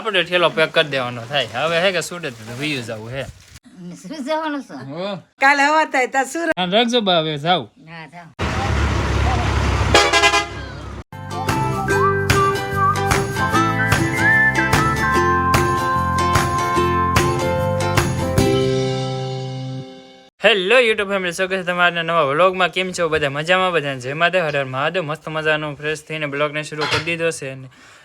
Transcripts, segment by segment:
આપણે ઠેલો પેક કરી દેવાનો થાય. હવે હે કે સુરત વીયુ જવું હે. શું જવાનું છે? કાલે હવા થાય તા સુરત. હા, રાખજો બા હવે જાવ હા જાવ હેલો યુટ્યુબ ફેમિલી સ્વાગત છે તમારા નવા વ્લોગમાં કેમ છો? બધા મજામાં? બધા જય હર હર મહાદેવ. મસ્ત મજાનો ફ્રેશ થઈને બ્લોગને શરૂ કરી દીધો છે.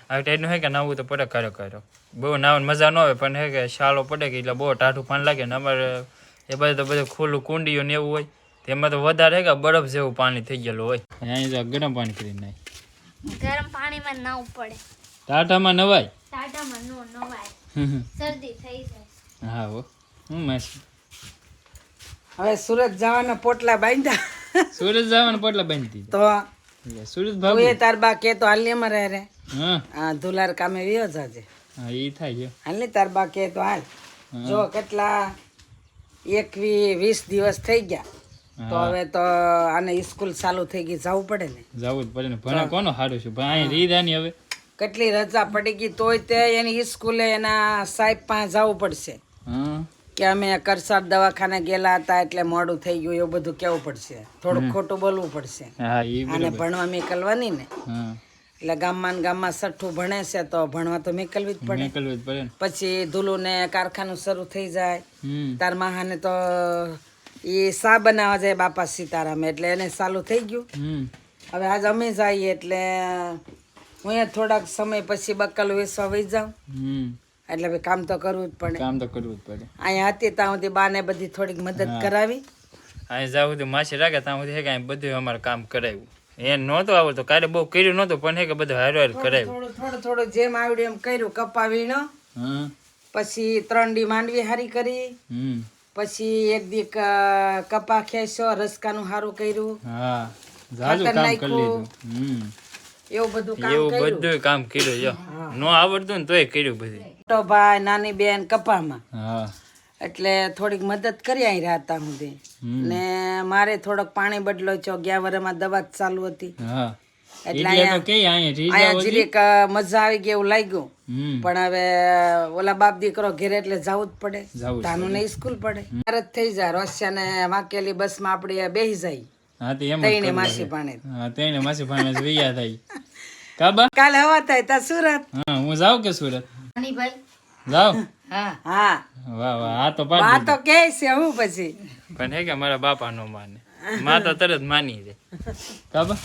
અને આ ટાઈપનું હે કે નાવું તો પડે કર્યો કર્યો બહુ નાવાની મજા ન આવે પણ હે કે શાળો પડે કે એટલે બહુ ટાઢું પાણી લાગે ને અમારે એ બધું તો બધું ખુલ્લું કુંડીઓ ને એવું હોય. તેમાં તો વધારે કે બરફ જેવું પાણી થઈ ગયેલું હોય. અહીં તો ગરમ પાણી કરી નાય. ગરમ પાણીમાં નાવું પડે. ટાટામાં નવાય? ટાટામાં નો નવાય. શરદી થઈ જાય. હા હો. હું મસ્ત હવે સુરત જવાના પોટલા બાંધ્યા. સુરત જવાના પોટલા બાંધી તો સુરત ભાઈ એ તાર બા કે તો હાલમાં રહે રે હા. ધુલાર કામે વિયો જાજે. હા એ થાય છે. હાલ ને તાર બા કે તો હાલ. જો કેટલા એકવી વીસ દિવસ થઈ ગયા તો હવે તો આને સ્કૂલ ચાલુ થઈ ગઈ જવું પડે ને. જવું જ પડે ને. ભણે કોનો હારું છે? ભાઈ રીદાની હવે. કેટલી રજા પડી ગઈ તોય તે એની સ્કૂલે એના સાહેબ પાસે જવું પડશે. કે અમે કરસાદ દવાખાને ગયેલા હતા એટલે મોડું થઈ ગયું એવું બધું કેવું પડશે. થોડું ખોટું બોલવું પડશે. અને ભણવા મેકલવાની ને. હા. એટલે ગામમાં ને ગામમાં સઠ્ઠું ભણે છે તો ભણવા તો મેકલવી જ પડે. નીકળવું જ પડે પછી ધૂલું ને કારખાનું શરૂ થઈ જાય. તાર મહાને તો એ સા બનાવવા જાય બાપા સીતારામ એટલે એને ચાલુ થઈ ગયું. હવે આજ અમે જઈએ એટલે હું અહીંયા થોડાક સમય પછી બકલ વેસવા વહી જાઉં. હમ. એટલે ભાઈ કામ તો કરવું જ પડે. કામ તો કરવું જ પડે. અહીંયા હતી ત્યાં સુધી બાને બધી થોડીક મદદ કરાવી. અહીંયા જાવ સુધી માસી રાખે ત્યાં સુધી હે કે અહીં બધું અમારે કામ કરાવ્યું. એ નહોતો આવડતો કાલે બહુ કર્યું નહોતું પણ હે કે બધું હારો હાર કરાવ્યું થોડું થોડું થોડું જેમ આવડ્યું એમ કર્યું કપા વીણો પછી ત્રણ ડી માંડવી હારી કરી. પછી એક દી કપા ખેંચ્યો રસકાનું સારું કર્યું. હા. જાજુ કામ કરી લીધું. હમ. એવું બધું કામ એવું કર્યું. બધું કામ કર્યું જો. નો આવડતું ને તોય કર્યું બધું મોટો ભાઈ નાની બેન કપામાં. હા. એટલે થોડીક મદદ કરી અહીં રાતા સુધી ને મારે થોડોક પાણી બદલો છો ગયા વરમાં દવા ચાલુ હતી. એટલે અહીંયા જીરીક મજા આવી ગઈ એવું લાગ્યું. પણ હવે ઓલા બાપ દીકરો ઘેરે એટલે જવું જ પડે. તાનું ને સ્કૂલ પડે. તરત થઈ જાય. રોસિયા ને વાંકેલી બસમાં આપડે બેસી જાય. હા તો એમ માસી પાણી પાણે હા તેને માસી પાણી વૈયા થાય. કાબા કાલે હવા થાય તા સુરત. હા હું જાઉં કે સુરત? ભાઈ જાઉં હા હા. વાહ વાહ આ તો આ તો કે છે હું પછી? પણ હે કે મારા બાપા નો માને. માં તો તરત માની દે કાબા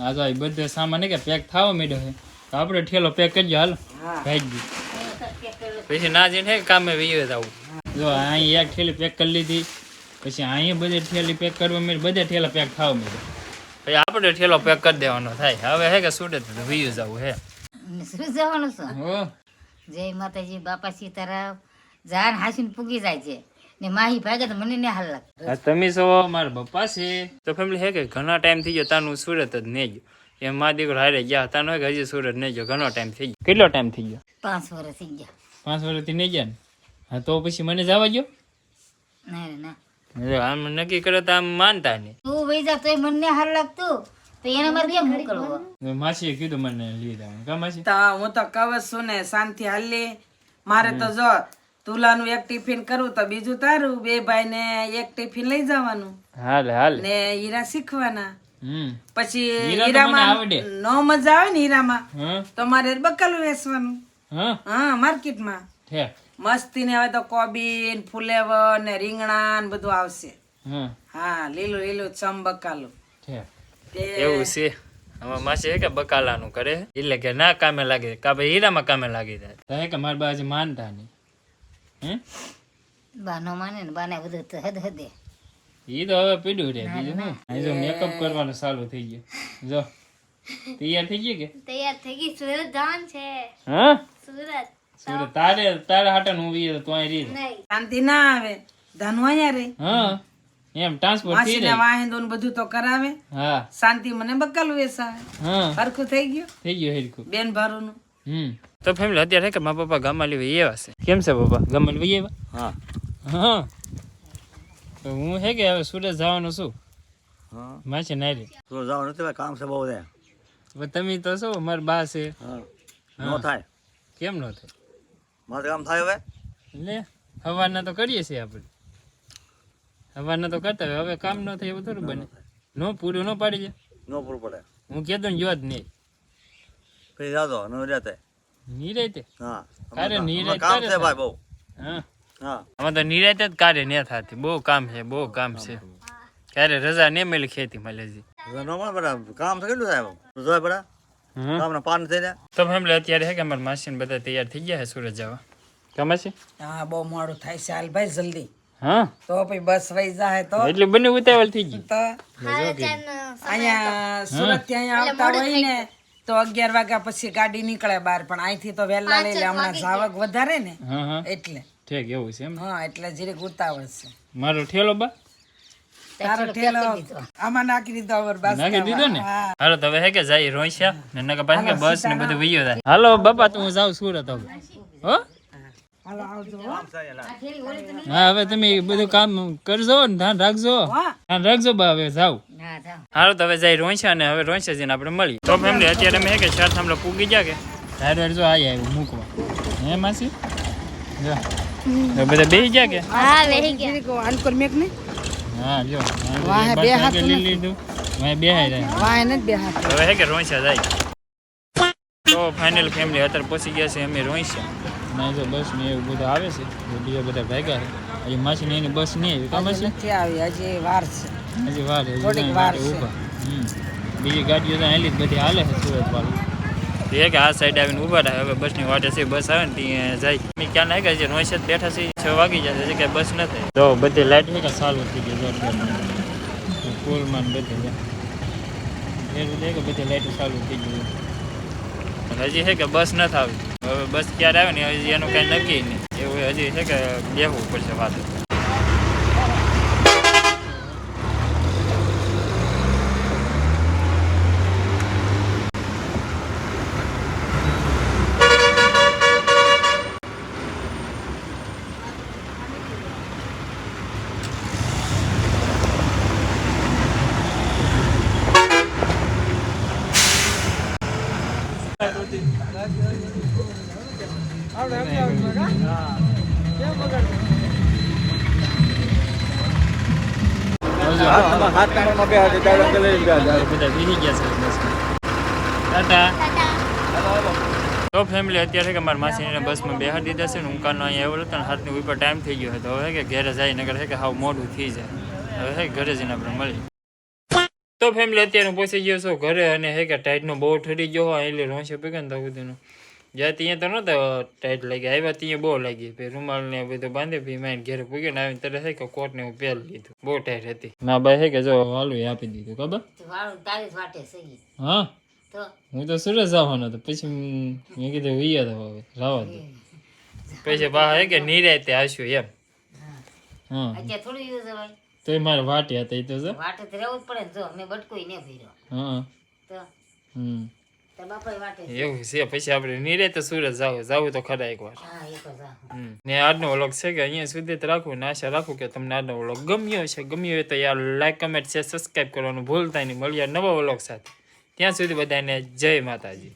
આ તો આ બધો સામાન કે પેક થાવો મેડો હે. તો આપણે ઠેલો પેક કરજો હાલો. હા. ભાઈ પછી ના જઈને હે કામે વીએ આવું. જો અહીં એક ઠેલી પેક કરી લીધી. પછી અહીંયા બધે ઠેલી પેક કરવા મેં બધે ઠેલા પેક થવા માંડ્યો. પછી આપણે ઠેલો પેક કરી દેવાનો થાય. હવે હે કે સુડે તો વીયુ જવું હે. શું જવાનું છે? હો. જય માતાજી બાપા સીતારામ. જાન હાસીને પૂગી જાય છે. ને માહી ભાગે તો મને ને હાલ લાગે. તમે સો મારા પપ્પા છે. તો ફેમિલી હે કે ઘણા ટાઈમ થઈ ગયો તાનું સુરત જ નહીં ગયો. એમ મા દીકરો હારે ગયા તાનો હે કે હજી સુરત નહીં ગયો ઘણો ટાઈમ થઈ ગયો. કેટલો ટાઈમ થઈ ગયો? પાંચ વર્ષ થઈ ગયા. પાંચ વર્ષથી નહીં ગયા ને? હા તો પછી મને જવા ગયો ના ના. આમ નક્કી કરે તો આમ માનતા નહીં. તું ભાઈ જા તોય મને ને હાલ લાગતું. તો એને મારે કેમ મોકલવો? માસીએ કીધું મને લીધા કા માસી? તો હું તો કહું છું ને શાંતિ હાલી મારે તો જો તુલાનું એક ટિફિન કરવું તો બીજું તારું. બે ભાઈ ને એક ટિફિન લઈ જવાનું. હાલ હાલ. ને હીરા શીખવાના. પછી હીરામાં નો મજા આવે ને હીરામાં. તો મારે બકલું વેચવાનું હા. હા માર્કેટમાં. મસ્તી ને હવે તો કોબીન ફુલેવર ને રીંગણા ને બધું આવશે. હા. હા લીલું લીલું ચમ બકાલું. એવું છે. આમાં માસી કે બકાલાનું કરે? એટલે કે ના કામે લાગે. કા ભાઈ હીરામાં કામે લાગી જાય. કે મારા બાજુ માનતા નહીં. હે બા માને ને બાને બધું તો હદ હદે. ઈ તો હવે પીડ્યું રે બીજું શું? જો મેકઅપ કરવાનું ચાલુ થઈ ગયું. જો. તૈયાર થઈ ગયું કે? તૈયાર થઈ ગઈ. સુરત જવાનું છે. હા? સુરત. સુરત. તારે તારે હાટન હું વીએ તો અહીં રીત નહીં. શાંતિ ના આવે. ધનુ અહીંયા રે. હા? એમ ટ્રાન્સપોર્ટ થઈ રહી? વાહેંદો ને બધું તો કરાવે. હા. શાંતિ મને બકાલું વેસા હા. હરખું થઈ ગયું? થઈ ગયું હરખું. બેન ભારુનું. હમ. તો ફેમિલી અત્યારે કે મારા પપ્પા ગામમાં લેવા એવા છે? કેમ છે પપ્પા? ગામમાં લેવા એવા? હા. હા. તો હું હે કે હવે સુરત જવાનું છું. હા. માછી નારી તો જાવ નથી કામ છે બહુ બધા તમે તો છો મારા બા છે. હા. નો થાય. કેમ ન થાય? મારે કામ થાય હવે? લે હવાના તો કરીએ છીએ આપણે. હવાના તો કરતા હવે કામ ન થાય એવું થોડું બને. નો પૂરું ન પાડી જાય નો પૂરું પડે. હું કહેતો ને જો જ નહીં. પછી જાતો નો રહેતે નિરાયતે હા અરે નિરાંત કામ છે ભાઈ બહુ. હા. હા. આમાં તો નિરાયતે જ કાર્ય ને થાતી. બહુ કામ છે બહુ કામ છે. ક્યારે રજા ને મળી ખેતી મળેજી ન મળે બરા કામ છે કેટલું થાય રજા જોય બરા. કામ પાન થઈ જાય તો ફેમિલી અત્યારે હે કે અમારા માસીને બધા તૈયાર થઈ ગયા છે સુરત જવા? ગમે છે હા બહુ મોડું થાય છે હાલ ભાઈ જલ્દી. હા? તો પછી બસ વહી જાય તો. એટલે બંને ઉતાવળ થઈ ગઈ. તો અહીંયા સુરતથી અહીંયા આવતા હોય ને તો અગિયાર વાગ્યા પછી ગાડી નીકળે બહાર પણ અહીંથી તો વહેલા લઈ લે હમણાં જાવક વધારે ને એટલે. ઠીક એવું છે એમ હા એટલે જીરીક ઉતાવળ છે. મારો ઠેલો બા? તારો ઠેલો આમાં નાખી દીધો હવે બસ નાખી દીધો ને? હાલો તો હવે હે કે જાય રોઈશા ને નકર પાછી કે બસ ને બધું વઈયો થાય. હાલો બાપા તો હું જાઉં સુરત હવે. હો? હાલો આવજો હા. હવે તમે બધું કામ કરજો ને ધ્યાન રાખજો. ધ્યાન રાખજો બા હવે જાઓ હાલો તો હવે જઈ રોઈશા અને હવે રોઈશા જઈને આપણે મળીએ. તો ફેમિલી અત્યારે મેં કે શર્ટ થાંભલા પૂગી જા કે? ધાર વાર જો આવ્યું મૂકવા. હે માસી? જો. બધા બેસી ગયા કે? હા વેહી ગયા. આનકોર મેક ને હા જો. વાહ બે હાથ લઈ લીધું. વાહે બે હાથ વાય ને બે હાથ. હવે હે કે રોઈશા જાય? તો ફાઇનલ ફેમિલી અત્યારે પહોંચી ગયા છે અમે રોઈશા ના જો બસ મેં એવું બધું આવે છે. બીજા બધા ભેગા છે. હજી માછી ને એની બસ નહીં આવી કામ છે? નથી આવી હજી વાર છે. હજી વાર થોડીક વાર છે. ઊભા બીજી ગાડીઓ તો હેલી બધી હાલે છે સુરત વાળી એ કે આ સાઈડ આવીને ઊભા રહે હવે બસની વાટે છે બસ આવે ને ત્યાં જાય. અમે ક્યાં ના ગયા છે નોઈસે બેઠા છે છ વાગી જશે છે કે બસ નથી. તો બધી લાઈટ કે ચાલુ થઈ ગઈ જોરદાર પુલમાં ને બધે એવું છે કે બધી લાઈટો ચાલુ થઈ ગઈ હજી છે કે બસ નથી આવી. હવે બસ ક્યારે આવે ને હજી એનું કાંઈ નક્કી નહીં. એવું હજી છે કે બેહવું પડશે વાત તો ફેમિલી અત્યારે મારા માસીને બસમાં બેહાડી દીધા છે ને હું કાનો અહીંયા આવ્યો હતો ને હાથની ઉપર ટાઈમ થઈ ગયો હતો. હવે કે ઘરે જાય નગર છે કે હાવ મોડું થઈ જાય. હવે હે ઘરે જઈને આપણે મળી. તો ફેમિલી અત્યારે હું પહોંચી ગયો છું ઘરે અને હે કે ટાઈટનો બહુ ઠરી ગયો હોય એટલે રોંશે પીકે ને તો જ્યાં ત્યાં તો નહોતા ટાઈટ લાગી આવ્યા ત્યાં બહુ લાગી. પછી રૂમાલ ને બધું બાંધે પછી માઈને ઘેરે પૂગ્યો ને આવીને તરત કે કોટ ને હું પહેરી લીધું. બહુ ટાઈટ હતી. ના ભાઈ હે કે જો વાલું એ આપી દીધું ખબર? હા? હું તો સુરત જવાનો હતો. પછી મેં કીધું વૈયા તો હવે રાવા દે. પછી બા હે કે નિરાયતે આવ્યું એમ. હા. તો મારે વાટી હતા એ તો વાટે તો રહેવું જ પડે જો મેં બટકું ને ભર્યો હા. તો? હમ. એવું છે પછી આપણે નિરેત સુરત જાવ જાવું તો ખરા એકવાર. ને આજનો વ્લોગ છે કે અહીંયા સુધી રાખવું ને આશા રાખું કે તમને આજનો વ્લોગ ગમ્યો છે ગમ્યો હોય તો યાર લાઈક કમેન્ટ શેર સબસ્ક્રાઈબ કરવાનું ભૂલતા નહીં. મળીએ નવા વ્લોગ સાથે. ત્યાં સુધી બધાને જય માતાજી.